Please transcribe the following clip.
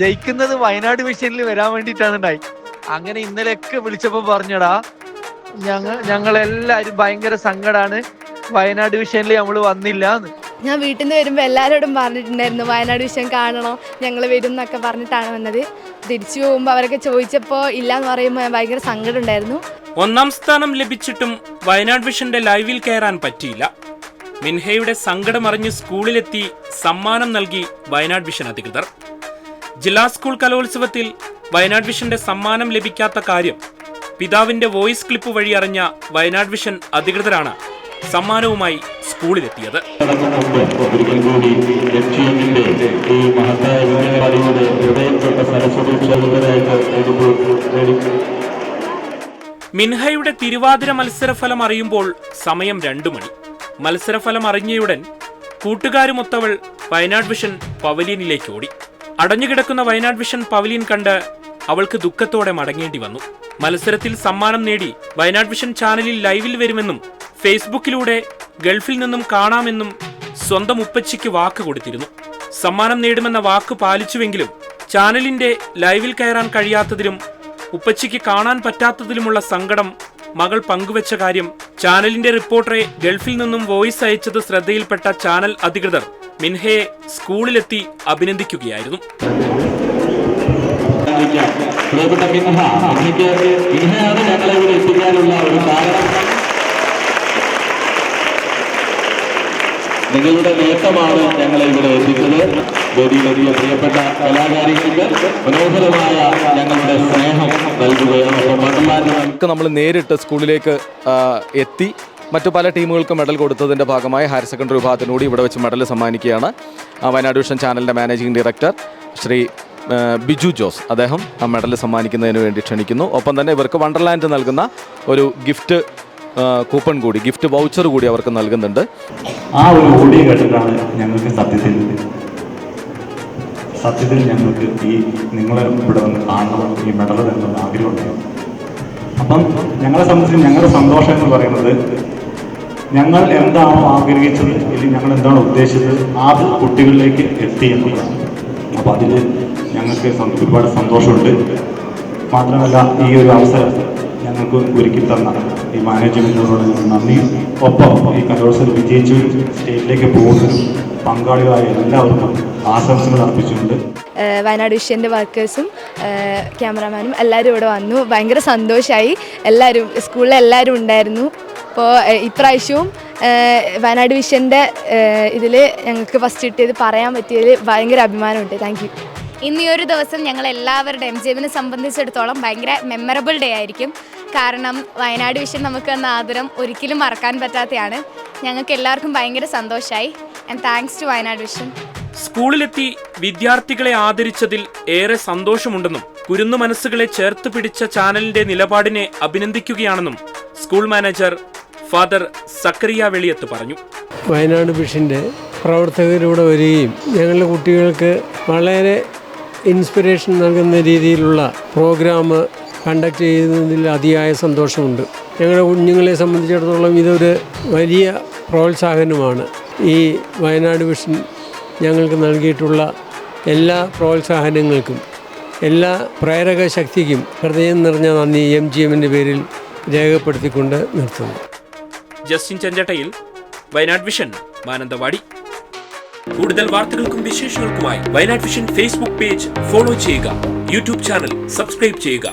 ജയിക്കുന്നത് വയനാട് മിഷനിൽ വരാൻ വേണ്ടിട്ടാണ് ഉണ്ടായി. അങ്ങനെ ഇന്നലെയൊക്കെ വിളിച്ചപ്പോ പറഞ്ഞടാ ഞങ്ങൾ ഞങ്ങളെല്ലാരും ഭയങ്കര സങ്കടാണ്. വയനാട് വിഷനിൽ നമ്മൾ വന്നില്ല എന്ന് ഞാൻ വീട്ടിൽ നിന്ന് വരുമ്പോൾ എല്ലാവരോടും പറഞ്ഞിട്ടുണ്ടായിരുന്നു വയനാട് വിഷയം കാണണം ഞങ്ങൾ വരും എന്നൊക്കെ പറഞ്ഞിട്ടാണ് വന്നത്. തിരിച്ചു പോകുമ്പോൾ അവരൊക്കെ ചോദിച്ചപ്പോൾ ഇല്ല എന്ന് പറയുമ്പോൾ ഞാൻ ഭയങ്കര സങ്കടം ഉണ്ടായിരുന്നു ഒന്നാം സ്ഥാനം ലഭിച്ചിട്ടും വയനാട് വിഷന്റെ ലൈവിൽ കയറാൻ പറ്റിയില്ല. മിൻഹയുടെ സങ്കടമറിഞ്ഞ് സ്കൂളിലെത്തി സമ്മാനം നൽകി വയനാട് വിഷൻ അധികൃതർ. ജില്ലാ സ്കൂൾ കലോത്സവത്തിൽ വയനാട് വിഷന്റെ സമ്മാനം ലഭിക്കാത്ത കാര്യം പിതാവിന്റെ വോയിസ് ക്ലിപ്പ് വഴി അറിഞ്ഞ വയനാട് വിഷൻ അധികൃതരാണ് സമ്മാനവുമായി സ്കൂളിലെത്തിയത്. മിൻഹയുടെ തിരുവാതിര മത്സരഫലം അറിയുമ്പോൾ സമയം രണ്ടു മണി. മത്സരഫലം അറിഞ്ഞയുടൻ കൂട്ടുകാരുമൊത്തവൾ വയനാട് വിഷൻ പവലിയനിലേക്ക് ഓടി. അടഞ്ഞുകിടക്കുന്ന വയനാട് വിഷൻ പവലിയൻ കണ്ട് അവൾക്ക് ദുഃഖത്തോടെ മടങ്ങേണ്ടി വന്നു. മത്സരത്തിൽ സമ്മാനം നേടി വയനാട് വിഷൻ ചാനലിൽ ലൈവിൽ വരുമെന്നും ഫേസ്ബുക്കിലൂടെ ഗൾഫിൽ നിന്നും കാണാമെന്നും സ്വന്തം ഉപ്പച്ചിക്ക് വാക്ക് കൊടുത്തിരുന്നു. സമ്മാനം നേടുമെന്ന വാക്ക് പാലിച്ചുവെങ്കിലും ചാനലിന്റെ ലൈവിൽ കയറാൻ കഴിയാത്തതിലും ഉപ്പച്ചിക്ക് കാണാൻ പറ്റാത്തതിലുമുള്ള സങ്കടം മകൾ പങ്കുവച്ച കാര്യം ചാനലിന്റെ റിപ്പോർട്ടറെ ഗൾഫിൽ നിന്നും വോയിസ് അയച്ചത് ശ്രദ്ധയിൽപ്പെട്ട ചാനൽ അധികൃതർ മിൻഹയെ സ്കൂളിലെത്തി അഭിനന്ദിക്കുകയായിരുന്നു. പ്രിയപ്പെട്ട മിൻഹ മിൻഹയ്ക്ക് മിൻഹയാണ് ഞങ്ങളെ ഇവിടെ എത്തിക്കാനുള്ള ഒരു കാരണം. നിങ്ങളുടെ നേട്ടമാണ് ഞങ്ങളെ ഇവിടെ എത്തിച്ചത്. വേദിയിലെത്തിയ പ്രിയപ്പെട്ട കലാകാരികൾക്ക് മനോഹരമായ ഞങ്ങളുടെ സ്നേഹം നൽകുകയാണ്. നമുക്ക് നമ്മൾ നേരിട്ട് സ്കൂളിലേക്ക് എത്തി. മറ്റു പല ടീമുകൾക്കും മെഡൽ കൊടുത്തതിന്റെ ഭാഗമായി ഹയർ സെക്കൻഡറി വിഭാഗത്തിനൂടി ഇവിടെ വെച്ച് മെഡൽ സമ്മാനിക്കുകയാണ്. വയനാട് വിഷൻ ചാനലിന്റെ മാനേജിംഗ് ഡയറക്ടർ ശ്രീ ബിജു ജോസ്. അദ്ദേഹം ആ മെഡൽ സമ്മാനിക്കുന്നതിന് വേണ്ടി ക്ഷണിക്കുന്നു. ഒപ്പം തന്നെ ഇവർക്ക് വണ്ടർലാൻഡ് നൽകുന്ന ഒരു ഗിഫ്റ്റ് കൂപ്പൺ കൂടി ഗിഫ്റ്റ് വൗച്ചർ കൂടി അവർക്ക് നൽകുന്നുണ്ട്. ആ ഒരു ഓഡിയോ കേട്ടിട്ടാണ് ഞങ്ങൾക്ക് സത്യത്തിൽ സത്യത്തിൽ ഞങ്ങൾക്ക് ഈ നിങ്ങളെ ഇവിടെ വന്ന് കാണണം ഈ മെഡൽ തരണമെന്ന് ആഗ്രഹമുണ്ടായിരുന്നു. അപ്പം ഞങ്ങളെ സംബന്ധിച്ച് ഞങ്ങളുടെ സന്തോഷം എന്ന് പറയുന്നത് ഞങ്ങൾ എന്താണോ ആഗ്രഹിച്ചത് അല്ലെങ്കിൽ ഞങ്ങൾ എന്താണോ ഉദ്ദേശിച്ചത് അത് കുട്ടികളിലേക്ക് എത്തി എന്നുള്ളതാണ്. അപ്പോൾ അതിൽ ഞങ്ങൾക്ക് ഒരുപാട് സന്തോഷമുണ്ട്. മാത്രമല്ല ഈ ഒരു അവസരം ഞങ്ങൾക്ക് ഒരുക്കി തന്ന ഈ മാനേജ്മെന്റിനോട് നന്ദിയും ഒപ്പം ഈ കലോത്സവം വിജയിച്ചു സ്റ്റേറ്റിലേക്ക് പോകുന്നതിനും പങ്കാളികളായ എല്ലാവർക്കും ആശംസകൾ അർപ്പിച്ചുകൊണ്ട് വയനാട് വിഷയന്റെ വർക്കേഴ്സും ക്യാമറാമാനും എല്ലാവരും ഇവിടെ വന്നു. ഭയങ്കര സന്തോഷമായി എല്ലാവരും സ്കൂളിൽ എല്ലാവരും ഉണ്ടായിരുന്നു. അപ്പോൾ ഇപ്രാവശ്യവും വയനാട് വിഷന്റെ ഇതിൽ ഞങ്ങൾക്ക് ഫസ്റ്റ് കിട്ടിയത് പറയാൻ പറ്റിയതിൽ ഭയങ്കര അഭിമാനമുണ്ട്. താങ്ക് യു ഇന്ന് ഈ ഒരു ദിവസം ഞങ്ങൾ എല്ലാവരുടെ എം ജി എമ്മിനെ സംബന്ധിച്ചിടത്തോളം ഭയങ്കര മെമ്മറബിൾ ഡേ ആയിരിക്കും. കാരണം വയനാട് വിഷൻ നമുക്ക് തന്ന ആദരം ഒരിക്കലും മറക്കാൻ പറ്റാത്തതാണ് ഞങ്ങൾക്ക് എല്ലാവർക്കും ഭയങ്കര സന്തോഷമായി and thanks to Wayanad Vision. സ്കൂളിലെത്തി വിദ്യാർത്ഥികളെ ആദരിച്ചതിൽ ഏറെ സന്തോഷമുണ്ടെന്നും കുരുന്നു മനസ്സുകളെ ചേർത്ത് പിടിച്ച ചാനലിന്റെ നിലപാടിനെ അഭിനന്ദിക്കുകയാണെന്നും school manager father Zacharia Veliyath പറഞ്ഞു. വയനാട് വിഷന്റെ പ്രവർത്തകരിവിടെ വരികയും ഞങ്ങളുടെ കുട്ടികൾക്ക് വളരെ ഇൻസ്പിറേഷൻ നൽകുന്ന രീതിയിലുള്ള പ്രോഗ്രാം കണ്ടക്ട് ചെയ്യുന്നതിൽ അതിയായ സന്തോഷമുണ്ട്. ഞങ്ങളുടെ കുഞ്ഞുങ്ങളെ സംബന്ധിച്ചിടത്തോളം ഇതൊരു വലിയ പ്രോത്സാഹനമാണ്. ഈ വയനാട് വിഷൻ ഞങ്ങൾക്ക് നൽകിയിട്ടുള്ള എല്ലാ പ്രോത്സാഹനങ്ങൾക്കും എല്ലാ പ്രേരക ശക്തിക്കും ഹൃദയം നിറഞ്ഞ നന്ദി എം ജി എമ്മിന്റെ പേരിൽ രേഖപ്പെടുത്തിക്കൊണ്ട് നിർത്തുന്നു. Justin ചെഞ്ചട്ടയിൽ Wayanad vision Mananthavady. കൂടുതൽ വാർത്തകൾക്കും വിശേഷങ്ങൾക്കുമായി Wayanad Vision Facebook page follow ചെയ്യുക യൂട്യൂബ് ചാനൽ സബ്സ്ക്രൈബ് ചെയ്യുക.